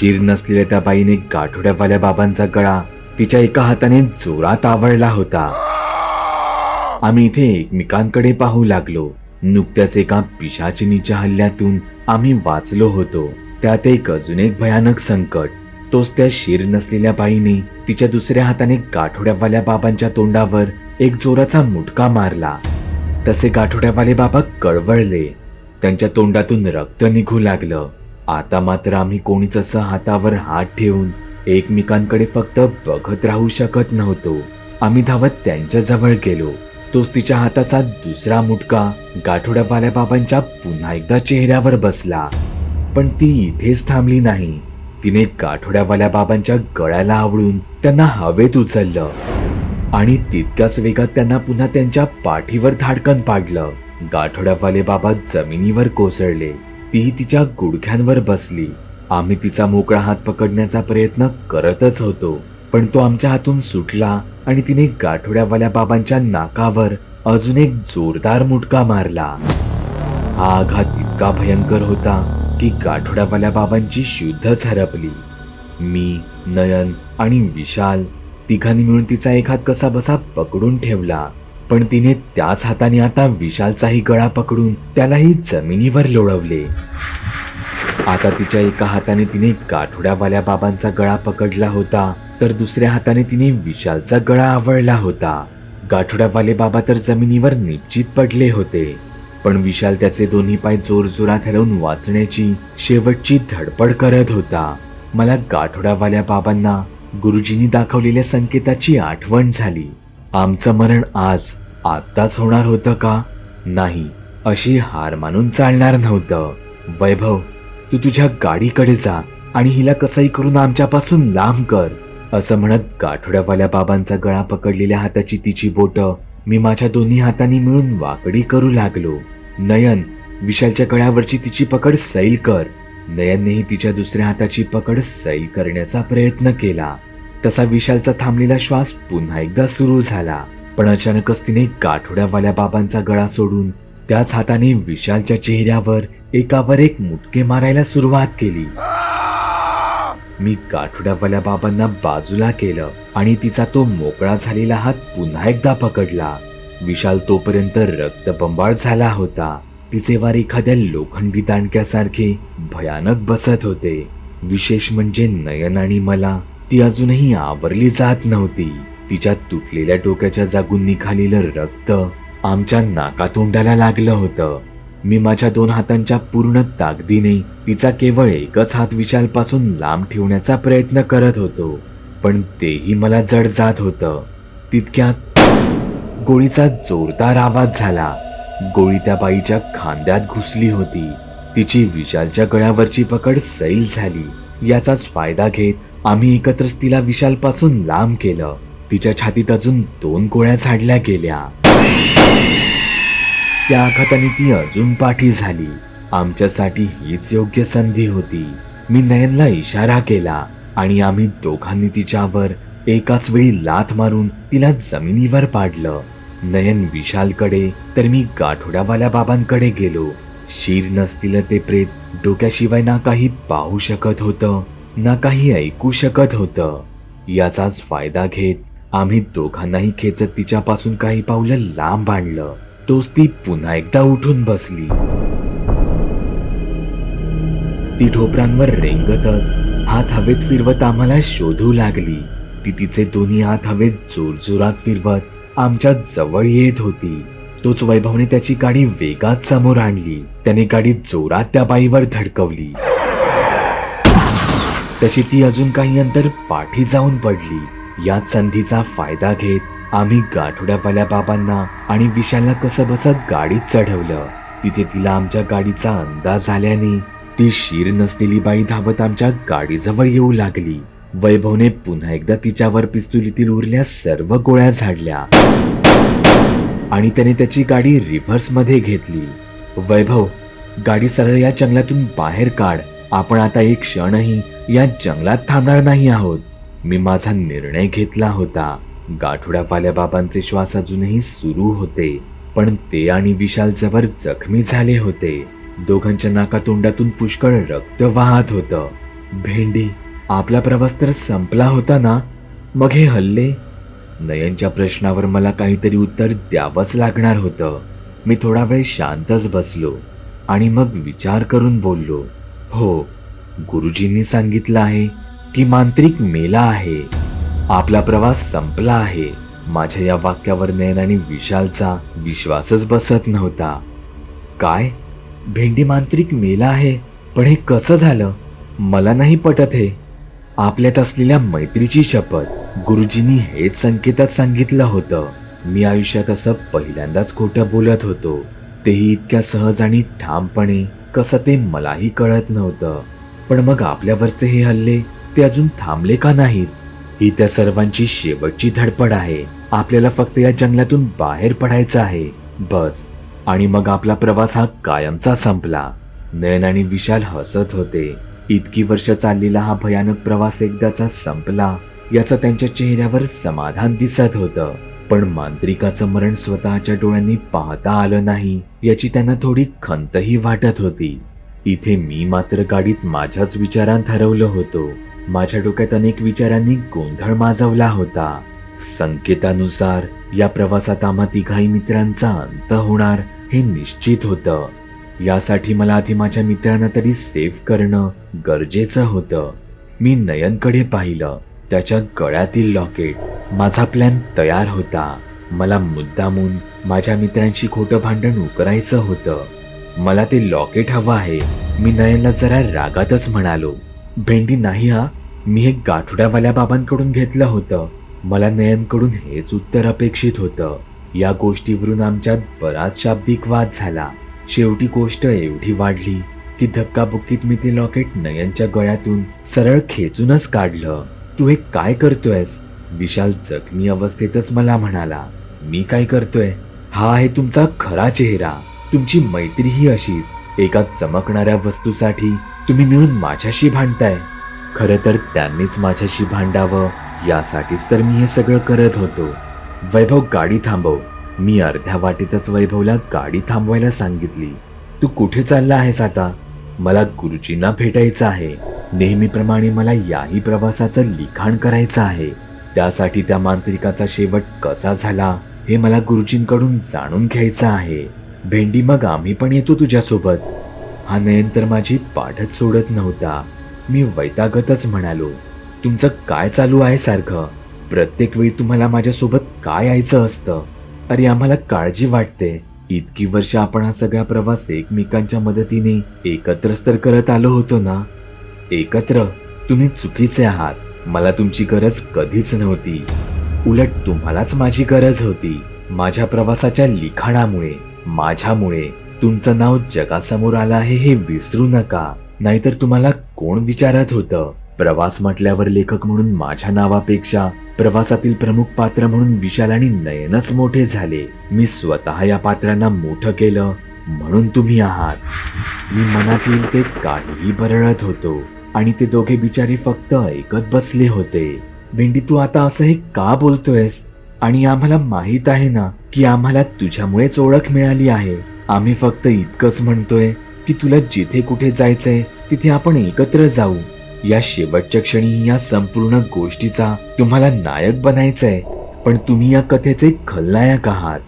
शिर नसलेल्या त्या बाईने गाठोड्यावाल्या बाबांचा गळा तिच्या एका हाताने जोरात आवळला होता. आम्ही इथे एकमेकांकडे पाहू लागलो. नुकत्याच एका पिशाचिनीच्या हल्ल्यातून आम्ही वाचलो होतो. त्यात एक अजून एक भयानक संकट. तोच त्या शिर नसलेल्या बाईने तिच्या दुसऱ्या हाताने गाठोड्यावाल्या बाबांच्या तोंडावर एक जोराचा मुटका मारला. तसे गाठोड्यावाले बाबा कळवळले. त्यांच्या तोंडातून रक्त निघू लागलं. आता मात्र आम्ही कोणीच असं हातावर हात ठेवून एकमेकांकडे फक्त बघत राहू शकत नव्हतो. आम्ही धावत त्यांच्या जवळ गेलो. तोच तिच्या हाताचा दुसरा मुटका गाठोड्यावाल्या बाबांच्या पुन्हा एकदा चेहऱ्यावर बसला. पण ती इथेच थांबली नाही. तिने गाठोड्यावाल्या बाबांच्या गळ्याला आवळून त्यांना हवेत उचललं. आणि तितक्याच वेगात त्यांना पुन्हा त्यांच्या पाठीवर धाडकन पाडलं. गाठोड्यावाले बाबा जमिनीवर कोसळले. ती तिच्या गुडघ्यांवर बसली. आम्ही तिचा मोकळा हात पकडण्याचा प्रयत्न करतच होतो पण तो आमच्या हातून सुटला आणि तिने गाठोड्यावाल्या बाबांच्या नाकावर अजून एक जोरदार मुटका मारला. हा आघात इतका भयंकर होता की गाठोड्यावाल्या बाबांची शुद्धच हरपली मी नयन आणि विशाल तिघांनी मिळून तिचा एक हात कसा बसा पकडून ठेवला. पण तिने त्याच हाताने आता विशालचाही गळा पकडून त्यालाही जमिनीवर लोळवले. आता तिच्या एका हाताने तिने गाठोड्यावाल्या बाबांचा गळा पकडला होता तर दुसऱ्या हाताने तिने विशालचा गळा आवळला होता. गाठोड्यावाले बाबा तर जमिनीवर निश्चित पडले होते पण विशाल त्याचे दोन्ही पाय जोरजोरात हलवून वाचण्याची शेवटची धडपड करत होता. मला गाठोड्यावाल्या बाबांना गुरुजींनी दाखवलेल्या संकेताची आठवण झाली. आमचं मरण आज आत्ताच होणार होतं का? नाही. अशी हार मानून चालणार नव्हतं. वैभव तू तुझ्या गाडीकडे जा आणि हिला कसंही करून आमच्यापासून लांब कर. असं म्हणत गाठोड्यावाल्या बाबांचा गळा पकडलेल्या हाताची तिची बोट मी माझ्या दोन्ही हातांनी मिळून वाकडी करू लागलो. नयन विशालच्या गळ्यावरची तिची पकड सैल कर. नयननेही तिच्या दुसऱ्या हाताची पकड सैल करण्याचा प्रयत्न केला. तसा विशालचा थांबलेला श्वास पुन्हा एकदा सुरू झाला. पण अचानकच तिने गाठोड्यावाल्या बाबांचा गळा सोडून त्याच हाताने विशालच्या चेहऱ्यावर एकावर एक मुटके मारायला सुरुवात केली. मी गाठोड्यावाल्या बाबांना बाजूला केलं आणि तिचा तो मोकळा झालेला हात पुन्हा एकदा पकडला. विशाल तोपर्यंत रक्तबंबाळ झाला होता. तिचे वार एखाद्या लोखंडी दांडक्यासारखे भयानक बसत होते. विशेष म्हणजे नयन आणि मला ती अजूनही आवरली जात नव्हती. तिच्या तुटलेल्या डोक्याच्या जागून निघालेलं रक्त आमच्या नाकातोंडाला लागलं होतं. मी माझ्या दोन हातांच्या पूर्ण ताकदीने तिचा केवळ एकच हात विशालपासून लांब ठेवण्याचा प्रयत्न करत होतो पण तेही मला जड जात होतं. तितक्यात गोळीचा जोरदार आवाज झाला. गोळी त्या बाईच्या खांद्यात घुसली होती. तिची विशालच्या गळ्यावरची पकड सैल झाली. याचाच फायदा घेत आम्ही एकत्रच तिला विशालपासून लांब केलं. तिच्या छातीत अजून दोन गोळ्या झाडल्या गेल्या. त्या आघाताने ती अजून पाठी झाली. आमच्यासाठी हीच योग्य संधी होती. मी नयनला इशारा केला आणि आम्ही दोघांनी तिच्यावर एकाच वेळी लाथ मारून तिला जमिनीवर पाडलं. नयन विशालकडे तर मी गाठोड्यावाल्या बाबांकडे गेलो. शीर नसतील ते प्रेत डोक्याशिवाय ना काही पाहू शकत होतं ना काही ऐकू शकत होतं. याचाच फायदा घेत आम्ही दोघांनाही खेचत तिच्यापासून काही पावलं लांब आणलं. तोच ती पुन्हा एकदा उठून बसली. ती ढोपरांवर रेंगतच हात हवेत फिरवत आम्हाला शोधू लागली. ती तिचे दोन्ही हात हवेत जोरजोरात फिरवत आमच्या जवळ येत होती. तोच वैभवने त्याची गाडी वेगात समोर आणली. त्याने गाडी जोरात त्या बाईवर धडकवली. तशी ती अजून काही अंतर पाठी जाऊन पडली. याच संधीचा फायदा घेत आम्ही गाठोड्यावाल्या बाबांना आणि विशालला कसं बसत गाडीत चढवलं. तिथे तिला आमच्या गाडीचा अंदाज आल्याने ती शीर नसलेली बाई धावत आमच्या गाडीजवळ येऊ लागली. वैभवने पुन्हा एकदा तिच्यावर पिस्तुलीतील उरल्या सर्व गोळ्या झाडल्या. आणि त्याने त्याची गाडी रिव्हर्समध्ये घेतली. वैभव गाडी सरळ या जंगलातून बाहेर काढ. आपण आता एक क्षणही या जंगलात थांबणार नाही आहोत. मी माझा निर्णय घेतला होता. गाठोड्यावाल्या बाबांचे श्वास अजूनही सुरू होते पण ते आणि विशाल जबर जखमी झाले होते. दोघांच्या नाकातोंडातून पुष्कळ रक्त वाहत होतं. भेंडी आपला प्रवास तर संपला होता ना? मग हे हल्ले? नयनच्या प्रश्नावर मला काहीतरी उत्तर द्यावंच लागणार होतं. मी थोडा वेळ शांतच बसलो आणि मग विचार करून बोललो. हो गुरुजींनी सांगितलं आहे की मांत्रिक मेला आहे. आपला प्रवास संपला आहे. माझ्या या वाक्यावर नयन आणि विशालचा विश्वासच बसत नव्हता. काय? भेंडी मांत्रिक मेला आहे पण हे कसं झालं? मला नाही पटत हे. आपल्यात असलेल्या मैत्रीची शपथ. गुरुजींनी हेच संकेतात सांगितलं होतं. मी आयुष्यात असं पहिल्यांदाच खोटं बोलत होतो. तेही इतक्या सहज आणि ठामपणे कसं ते मलाही कळत नव्हतं. पण मग आपल्यावरचे हे हल्ले ते अजून थांबले का नाहीत? ही त्या सर्वांची शेवटची धडपड आहे. आपल्याला फक्त या जंगलातून बाहेर पडायचं आहे. बस. आणि मग आपला प्रवास हा कायमचा संपला. नयन आणि विशाल हसत होते. इतकी वर्ष चाललेला हा भयानक प्रवास एकदाचा संपला याचं त्यांच्या चेहऱ्यावर समाधान दिसत होतं. पण मांत्रिकाचं मरण स्वतःच्या डोळ्यांनी पाहता आलं नाही याची त्यांना थोडी खंतही वाटत होती. इथे मी मात्र गाडीत माझ्याच विचारांत हरवलं होतो. माझ्या डोक्यात अनेक विचारांनी गोंधळ माजवला होता. संकेतानुसार या प्रवासात आम्हा तिघाही मित्रांचा अंत होणार हे निश्चित होतं. यासाठी मला आधी माझ्या मित्रांना तरी सेव्ह करणं गरजेचं होतं. मी नयनकडे पाहिलं. त्याच्या गळ्यातील लॉकेट माझा प्लॅन तयार होता. मला मुद्दामून माझ्या मित्रांशी खोटं भांडण उकरायचं होतं. मला ते लॉकेट हवं आहे. मी नयनला जरा रागातच म्हणालो. भेंडी नाही हा मी हे गाठोड्यावाल्या बाबांकडून घेतलं होतं. मला नयनकडून हेच उत्तर अपेक्षित होतं. या गोष्टीवरून आमच्यात बराच शाब्दिक वाद झाला. शेवटी गोष्ट एवढी वाढली की धक्काबुक्कीत मी ते लॉकेट नयनच्या गळ्यातून सरळ खेचूनच काढलं. तू हे काय करतोयस? विशाल जखमी अवस्थेतच मला म्हणाला. मी काय करतोय? हा आहे तुमचा खरा चेहरा. तुमची मैत्री ही अशीच. एका चमकणाऱ्या वस्तूसाठी तुम्ही मिळून माझ्याशी भांडताय. खरं तर त्यांनीच माझ्याशी भांडावं यासाठीच तर मी हे सगळं करत होतो. वैभव गाडी थांबव. मी अर्ध्या वाटेतच वैभवला गाडी थांबवायला सांगितली. तू कुठे चालला आहेस आता? मला गुरुजींना भेटायचं आहे. नेहमीप्रमाणे मला याही प्रवासाचं लिखाण करायचं आहे. त्यासाठी त्या मांत्रिकाचा शेवट कसा झाला हे मला गुरुजींकडून जाणून घ्यायचं आहे. भेंडी मग आम्ही पण येतो तुझ्यासोबत. हा नयन तर माझी पाठच सोडत नव्हता. मी वैतागतच म्हणालो तुमचं काय चालू आहे सारखं? प्रत्येक वेळी तुम्हाला माझ्यासोबत काय यायचं असतं? अरे आम्हाला काळजी वाटते. इतकी वर्ष आपण हा सगळा प्रवास एकमेकांच्या मदतीने एकत्रच तर करत आलो होतो ना? एकत्र? तुम्ही चुकीचे आहात. मला तुमची गरज कधीच नव्हती. उलट तुम्हालाच माझी गरज होती. माझ्या प्रवासाच्या लिखाणामुळे माझ्यामुळे. तुमचं नाव जगासमोर आलं आहे हे विसरू नका. नाहीतर तुम्हाला कोण विचारत होतं? प्रवास म्हटल्यावर लेखक म्हणून माझ्या नावापेक्षा प्रवासातील प्रमुख पात्र म्हणून विशाल आणि नयनच मोठे झाले. मी स्वतः या पात्रांना मोठं केलं म्हणून तुम्ही आहात. मी मनात येईल ते काहीही बरळत होतो आणि ते दोघे बिचारे फक्त ऐकत बसले होते. भेंडी तू आता असं हे का बोलतोयस? आणि आम्हाला माहीत आहे ना की आम्हाला तुझ्यामुळेच ओळख मिळाली आहे. आम्ही फक्त इतकंच म्हणतोय की तुला जिथे कुठे जायचंय तिथे आपण एकत्र जाऊ. या शेवटच्या क्षणी या संपूर्ण गोष्टीचा तुम्हाला नायक बनायचंय. पण तुम्ही या कथेचे खलनायक आहात.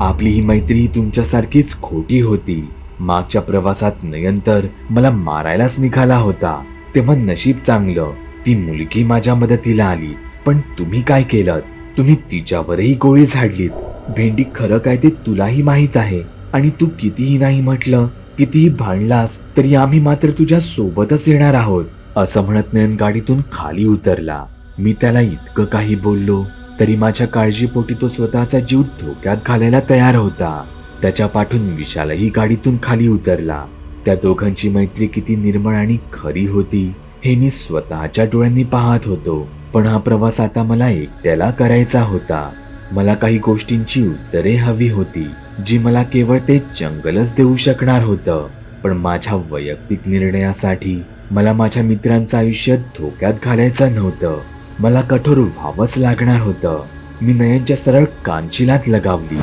आपली ही मैत्री तुमच्यासारखीच खोटी होती. मागच्या प्रवासात नयंतर मला मारायलाच निघाला होता. तेव्हा नशीब चांगलं. ती मुलगी माझ्या मदतीला आली. पण तुम्ही काय केलं तुम्ही तिच्यावरही गोळी झाडलीत. भेंडी खरं काय ते तुलाही माहीत आहे. आणि तू कितीही नाही म्हटलं कितीही भांडलास तरी आम्ही मात्र तुझ्या सोबतच येणार आहोत. असं म्हणत नयन गाडीतून खाली उतरला. मी त्याला इतकं काही बोललो तरी माझ्या काळजीपोटी तो स्वतःचा जीव धोक्यात घालायला तयार होता. त्याच्या पाठून विशालही गाडीतून खाली उतरला. त्या दोघांची मैत्री किती निर्मळ आणि खरी होती हे मी स्वतःच्या डोळ्यांनी पाहत होतो. पण हा प्रवास आता मला एकट्याला करायचा होता. मला काही गोष्टींची उत्तरे हवी होती. जी मला केवळ ते जंगलच देऊ शकणार होतं पण माझ्या वैयक्तिक निर्णयासाठी मला माझ्या मित्रांचं आयुष्य धोक्यात घालायचं नव्हतं. मला कठोर व्हावंच लागणार होतं. मी नयनच्या सरळ कांचिलात लगावली.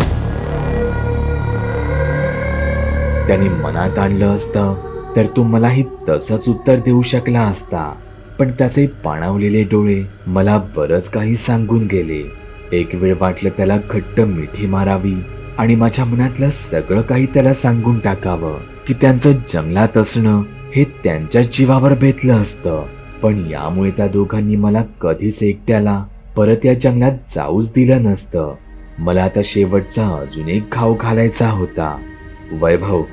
त्याने मनात आणलं असतं तर तो मलाही तसंच उत्तर देऊ शकला असता. पण त्याचे पाणावलेले डोळे मला बरंच काही सांगून गेले. एक वेळ वाटलं त्याला घट्ट मिठी मारावी आणि माझ्या मनातलं सगळं काही त्याला सांगून टाकावं. की त्यांचं जंगलात असणं हे त्यांच्या जीवावर बेतलं असतं. पण यामुळे त्या दोघांनी मला कधीच एकट्याला परत या जंगलात जाऊच दिलं नसतं. मला आता शेवटचा अजून एक घाव घालायचा होता. वैभव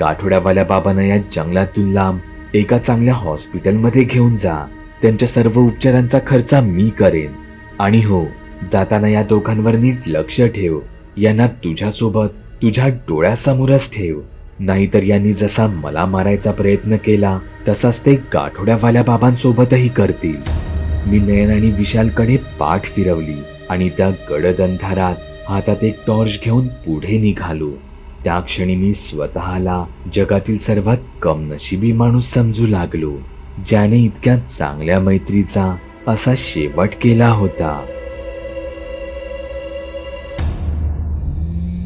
गाठोड्यावाल्या बाबांना या जंगलातून लांब एका चांगल्या हॉस्पिटलमध्ये घेऊन जा. त्यांच्या सर्व उपचारांचा खर्च मी करेन. आणि हो जाताना या दोघांवर नीट लक्ष ठेव. यांना तुझ्यासोबत तुझ्या डोळ्यासमोरच ठेव. नाहीतर यांनी जसा मला मारायचा प्रयत्न केला तसाच ते गाठोड्यावाल्या बाबांसोबतही करतील. मी नयन आणि विशालकडे पाठ फिरवली आणि त्या गडद अंधारात हातात एक टॉर्च घेऊन पुढे निघालो. त्या क्षणी मी स्वतःला जगातील सर्वात कमनशिबी माणूस समजू लागलो ज्याने इतक्या चांगल्या मैत्रीचा असा शेवट केला होता.